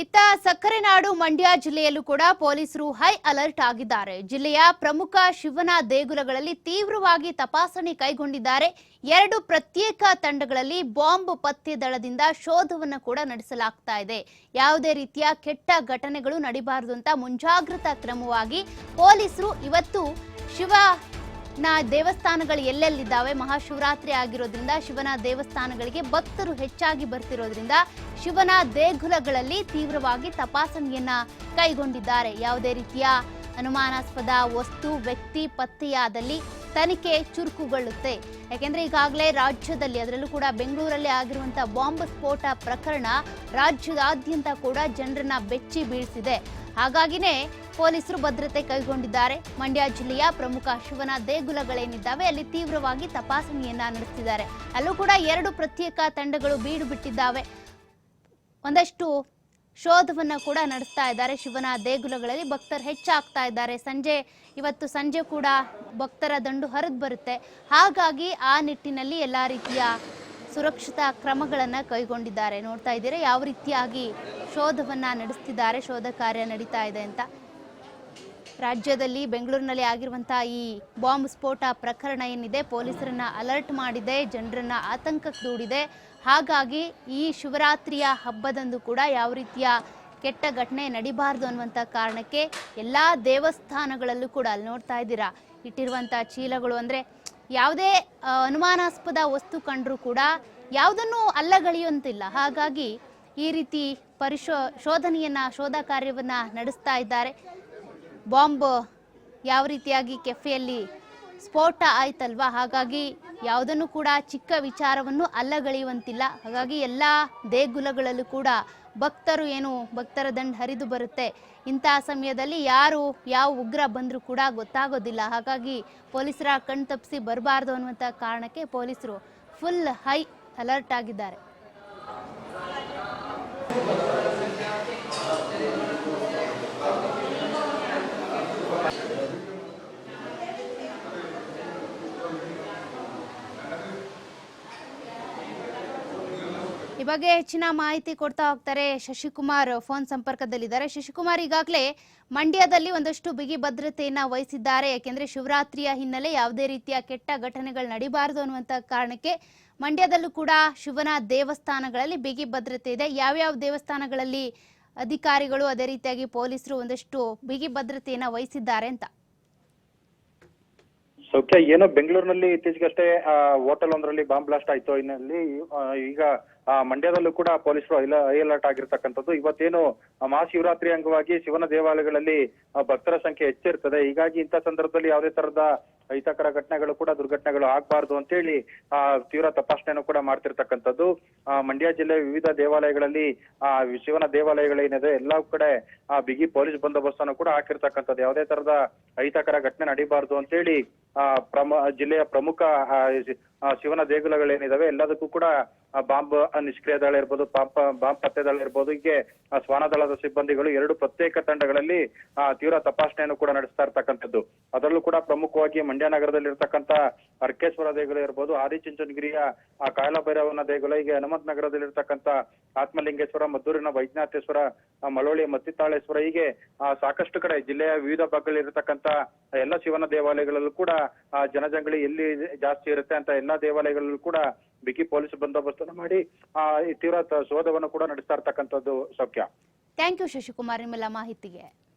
ಇತ್ತ ಸಕ್ಕರೆ ನಾಡು ಮಂಡ್ಯ ಜಿಲ್ಲೆಯಲ್ಲೂ ಕೂಡ ಪೊಲೀಸರು ಹೈ ಅಲರ್ಟ್ ಆಗಿದ್ದಾರೆ. ಜಿಲ್ಲೆಯ ಪ್ರಮುಖ ಶಿವನ ದೇಗುಲಗಳಲ್ಲಿ ತೀವ್ರವಾಗಿ ತಪಾಸಣೆ ಕೈಗೊಂಡಿದ್ದಾರೆ. ಎರಡು ಪ್ರತ್ಯೇಕ ತಂಡಗಳಲ್ಲಿ ಬಾಂಬ್ ಪತ್ತೆ ದಳದಿಂದ ಶೋಧವನ್ನು ಕೂಡ ನಡೆಸಲಾಗ್ತಾ ಇದೆ. ಯಾವುದೇ ರೀತಿಯ ಕೆಟ್ಟ ಘಟನೆಗಳು ನಡೀಬಾರದು ಅಂತ ಮುಂಜಾಗ್ರತಾ ಕ್ರಮವಾಗಿ ಪೊಲೀಸರು ಇವತ್ತು ಶಿವ ನ ದೇವಸ್ಥಾನಗಳು ಎಲ್ಲೆಲ್ಲಿದ್ದಾವೆ? ಮಹಾಶಿವರಾತ್ರಿ ಆಗಿರೋದ್ರಿಂದ ಶಿವನ ದೇವಸ್ಥಾನಗಳಿಗೆ ಭಕ್ತರು ಹೆಚ್ಚಾಗಿ ಬರ್ತಿರೋದ್ರಿಂದ ಶಿವನ ದೇಗುಲಗಳಲ್ಲಿ ತೀವ್ರವಾಗಿ ತಪಾಸಣೆಯನ್ನ ಕೈಗೊಂಡಿದ್ದಾರೆ. ಯಾವುದೇ ರೀತಿಯ ಅನುಮಾನಾಸ್ಪದ ವಸ್ತು, ವ್ಯಕ್ತಿ, ಪತ್ತೆಯಾದಲ್ಲಿ ತನಿಖೆ ಚುರುಕುಗೊಳ್ಳುತ್ತೆ. ಯಾಕೆಂದ್ರೆ ಈಗಾಗಲೇ ರಾಜ್ಯದಲ್ಲಿ, ಅದರಲ್ಲೂ ಕೂಡ ಬೆಂಗಳೂರಲ್ಲಿ ಆಗಿರುವಂತಹ ಬಾಂಬ್ ಸ್ಫೋಟ ಪ್ರಕರಣ ರಾಜ್ಯದಾದ್ಯಂತ ಕೂಡ ಜನರನ್ನ ಬೆಚ್ಚಿ ಬೀಳಿಸಿದೆ. ಹಾಗಾಗಿನೇ ಪೊಲೀಸರು ಭದ್ರತೆ ಕೈಗೊಂಡಿದ್ದಾರೆ. ಮಂಡ್ಯ ಜಿಲ್ಲೆಯ ಪ್ರಮುಖ ಶಿವನ ದೇಗುಲಗಳೇನಿದ್ದಾವೆ, ಅಲ್ಲಿ ತೀವ್ರವಾಗಿ ತಪಾಸಣೆಯನ್ನ ನಡೆಸಿದ್ದಾರೆ. ಅಲ್ಲೂ ಕೂಡ ಎರಡು ಪ್ರತ್ಯೇಕ ತಂಡಗಳು ಬೀಡು ಬಿಟ್ಟಿದ್ದಾವೆ. ಒಂದಷ್ಟು ಶೋಧವನ್ನ ಕೂಡ ನಡೆಸ್ತಾ ಇದ್ದಾರೆ ಶಿವನ ದೇಗುಲಗಳಲ್ಲಿ. ಭಕ್ತರು ಹೆಚ್ಚಾಗ್ತಾ ಇದ್ದಾರೆ. ಸಂಜೆ, ಇವತ್ತು ಸಂಜೆ ಕೂಡ ಭಕ್ತರ ದಂಡು ಹರಿದು ಬರುತ್ತೆ. ಹಾಗಾಗಿ ಆ ನಿಟ್ಟಿನಲ್ಲಿ ಎಲ್ಲ ರೀತಿಯ ಸುರಕ್ಷಿತ ಕ್ರಮಗಳನ್ನು ಕೈಗೊಂಡಿದ್ದಾರೆ. ನೋಡ್ತಾ ಇದ್ದೀರಾ, ಯಾವ ರೀತಿಯಾಗಿ ಶೋಧವನ್ನ ನಡೆಸ್ತಿದ್ದಾರೆ, ಶೋಧ ಕಾರ್ಯ ನಡೀತಾ ಇದೆ ಅಂತ. ರಾಜ್ಯದಲ್ಲಿ ಬೆಂಗಳೂರಿನಲ್ಲಿ ಆಗಿರುವಂತಹ ಈ ಬಾಂಬ್ ಸ್ಫೋಟ ಪ್ರಕರಣ ಏನಿದೆ, ಪೊಲೀಸರನ್ನ ಅಲರ್ಟ್ ಮಾಡಿದೆ, ಜನರನ್ನ ಆತಂಕಕ್ಕೆ ದೂಡಿದೆ. ಹಾಗಾಗಿ ಈ ಶಿವರಾತ್ರಿಯ ಹಬ್ಬದಂದು ಕೂಡ ಯಾವ ರೀತಿಯ ಕೆಟ್ಟ ಘಟನೆ ನಡಿಬಾರ್ದು ಅನ್ನುವಂಥ ಕಾರಣಕ್ಕೆ ಎಲ್ಲ ದೇವಸ್ಥಾನಗಳಲ್ಲೂ ಕೂಡ ಅಲ್ಲಿ ನೋಡ್ತಾ ಇದ್ದೀರಾ? ಇಟ್ಟಿರುವಂಥ ಚೀಲಗಳು ಅಂದರೆ ಯಾವುದೇ ಅನುಮಾನಾಸ್ಪದ ವಸ್ತು ಕಂಡರೂ ಕೂಡ ಯಾವುದನ್ನು ಅಲ್ಲಗಳೆಯುವಂತಿಲ್ಲ ಹಾಗಾಗಿ ಈ ರೀತಿ ಪರಿಶೋ, ಶೋಧನೆಯನ್ನ, ಶೋಧ ಕಾರ್ಯವನ್ನ ನಡೆಸ್ತಾ ಇದ್ದಾರೆ. ಬಾಂಬ್ ಯಾವ ರೀತಿಯಾಗಿ ಕೆಫೆಯಲ್ಲಿ ಸ್ಫೋಟ ಆಯ್ತಲ್ವಾ? ಹಾಗಾಗಿ ಯಾವುದನ್ನು ಕೂಡ ಚಿಕ್ಕ ವಿಚಾರವನ್ನು ಅಲ್ಲಗಳೆಯುವಂತಿಲ್ಲ. ಹಾಗಾಗಿ ಎಲ್ಲ ದೇಗುಲಗಳಲ್ಲೂ ಕೂಡ ಭಕ್ತರು ಏನು ಭಕ್ತರ ದಂಡ ಹರಿದು ಬರುತ್ತೆ. ಇಂತಹ ಸಮಯದಲ್ಲಿ ಯಾರು ಯಾವ ಉಗ್ರ ಬಂದರೂ ಕೂಡ ಗೊತ್ತಾಗೋದಿಲ್ಲ. ಹಾಗಾಗಿ ಪೊಲೀಸರ ಕಣ್ ತಪ್ಪಿಸಿ ಬರಬಾರ್ದು ಅನ್ನುವಂಥ ಕಾರಣಕ್ಕೆ ಪೊಲೀಸರು ಫುಲ್ ಹೈ ಅಲರ್ಟ್ ಆಗಿದ್ದಾರೆ. ಬಗ್ಗೆ ಹೆಚ್ಚಿನ ಮಾಹಿತಿ ಕೊಡ್ತಾ ಹೋಗ್ತಾರೆ ಶಶಿಕುಮಾರ್. ಫೋನ್ ಸಂಪರ್ಕದಲ್ಲಿದ್ದಾರೆ. ಶಶಿಕುಮಾರ್ ಈಗಾಗಲೇ ಮಂಡ್ಯದಲ್ಲಿ ಒಂದಷ್ಟು ಬಿಗಿ ಭದ್ರತೆಯನ್ನ ವಹಿಸಿದ್ದಾರೆ. ಯಾಕೆಂದ್ರೆ ಶಿವರಾತ್ರಿಯ ಹಿನ್ನೆಲೆ ಯಾವುದೇ ರೀತಿಯ ಕೆಟ್ಟ ಘಟನೆಗಳು ನಡಿಬಾರದು ಅನ್ನುವಂತ ಕಾರಣಕ್ಕೆ ಮಂಡ್ಯದಲ್ಲೂ ಕೂಡ ಶಿವನ ದೇವಸ್ಥಾನಗಳಲ್ಲಿ ಬಿಗಿ ಭದ್ರತೆ ಇದೆ. ಯಾವ್ಯಾವ ದೇವಸ್ಥಾನಗಳಲ್ಲಿ ಅಧಿಕಾರಿಗಳು ಅದೇ ರೀತಿಯಾಗಿ ಪೊಲೀಸರು ಒಂದಷ್ಟು ಬಿಗಿ ಭದ್ರತೆಯನ್ನ ವಹಿಸಿದ್ದಾರೆ ಅಂತ. ಸೌಖ್ಯ, ಏನೋ ಬೆಂಗಳೂರಿನಲ್ಲಿ ಇತ್ತೀಚೆಗಷ್ಟೇ ಹೋಟೆಲ್ ಒಂದರಲ್ಲಿ ಬಾಂಬ್ ಬ್ಲಾಸ್ಟ್ ಆಯ್ತು. ಇನ್ನಲ್ಲಿ ಈಗ ಮಂಡ್ಯದಲ್ಲೂ ಕೂಡ ಪೊಲೀಸರು ಹೈ ಅಲರ್ಟ್ ಆಗಿರ್ತಕ್ಕಂಥದ್ದು. ಇವತ್ತೇನು ಮಹಾಶಿವರಾತ್ರಿ ಅಂಗವಾಗಿ ಶಿವನ ದೇವಾಲಯಗಳಲ್ಲಿ ಭಕ್ತರ ಸಂಖ್ಯೆ ಹೆಚ್ಚಿರ್ತದೆ. ಹೀಗಾಗಿ ಇಂಥ ಸಂದರ್ಭದಲ್ಲಿ ಯಾವುದೇ ತರದ ಹಿತಕರ ಘಟನೆಗಳು ಕೂಡ, ದುರ್ಘಟನೆಗಳು ಆಗ್ಬಾರ್ದು ಅಂತೇಳಿ, ಆ, ತೀವ್ರ ತಪಾಸಣೆಯನ್ನು ಕೂಡ ಮಾಡ್ತಿರ್ತಕ್ಕಂಥದ್ದು. ಮಂಡ್ಯ ಜಿಲ್ಲೆ ವಿವಿಧ ದೇವಾಲಯಗಳಲ್ಲಿ, ಆ, ಶಿವನ ದೇವಾಲಯಗಳೇನಿದೆ ಎಲ್ಲ ಕಡೆ, ಆ, ಬಿಗಿ ಪೊಲೀಸ್ ಬಂದೋಬಸ್ತನ್ನು ಕೂಡ ಹಾಕಿರ್ತಕ್ಕಂಥದ್ದು. ಯಾವುದೇ ತರದ ಅಹಿತಕರ ಘಟನೆ ನಡಿಬಾರ್ದು ಅಂತೇಳಿ, ಆ, ಪ್ರಮ, ಜಿಲ್ಲೆಯ ಪ್ರಮುಖ ಶಿವನ ದೇಗುಲಗಳೇನಿದಾವೆ, ಎಲ್ಲದಕ್ಕೂ ಕೂಡ ಬಾಂಬ್ ನಿಷ್ಕ್ರಿಯ ದಳ ಇರ್ಬೋದು ಪಾಪ ಬಾಂಬ್ ಪತ್ತೆ ದಳ ಇರ್ಬೋದು ಹೀಗೆ ಶ್ವಾನ ದಳದ ಸಿಬ್ಬಂದಿಗಳು ಎರಡು ಪ್ರತ್ಯೇಕ ತಂಡಗಳಲ್ಲಿ ತೀವ್ರ ತಪಾಸಣೆಯನ್ನು ಕೂಡ ನಡೆಸ್ತಾ ಇರ್ತಕ್ಕಂಥದ್ದು. ಅದರಲ್ಲೂ ಕೂಡ ಪ್ರಮುಖವಾಗಿ ಮಂಡ್ಯ ನಗರದಲ್ಲಿ ಇರತಕ್ಕಂತ ಅರ್ಕೇಶ್ವರ ದೇಗುಲ ಇರ್ಬೋದು ಆದಿಚುಂಚನಗಿರಿಯ ಆ ಕಾಯಲಭೈರವನ ದೇಗುಲ ಹೀಗೆ ಹನುಮಂತ ನಗರದಲ್ಲಿ ನಗರದಲ್ಲಿರ್ತಕ್ಕಂಥ ಆತ್ಮಲಿಂಗೇಶ್ವರ ಮದ್ದೂರಿನ ವೈಜ್ಞಾತೇಶ್ವರ ಮಳೋಳಿ ಮತ್ತಿತ್ತಾಳೇಶ್ವರ ಹೀಗೆ ಆ, ಸಾಕಷ್ಟು ಕಡೆ ಜಿಲ್ಲೆಯ ವಿವಿಧ ಭಾಗಗಳಿರ್ತಕ್ಕಂಥ ಎಲ್ಲ ಶಿವನ ದೇವಾಲಯಗಳಲ್ಲೂ ಕೂಡ ಜನಜಂಗಳಿ ಎಲ್ಲಿ ಜಾಸ್ತಿ ಇರುತ್ತೆ ಅಂತ ಎಲ್ಲಾ ದೇವಾಲಯಗಳಲ್ಲೂ ಕೂಡ ಬಿಗಿ ಪೊಲೀಸ್ ಬಂದೋಬಸ್ತನ್ನು ಮಾಡಿ, ಆ, ಈ ತೀವ್ರ ಶೋಧವನ್ನು ಕೂಡ ನಡೆಸ್ತಾ ಇರ್ತಕ್ಕಂಥದ್ದು ಸೌಖ್ಯ. ಥ್ಯಾಂಕ್ ಯು ಶಶಿಕುಮಾರ್, ನಿಮ್ಮೆಲ್ಲ ಮಾಹಿತಿಗೆ.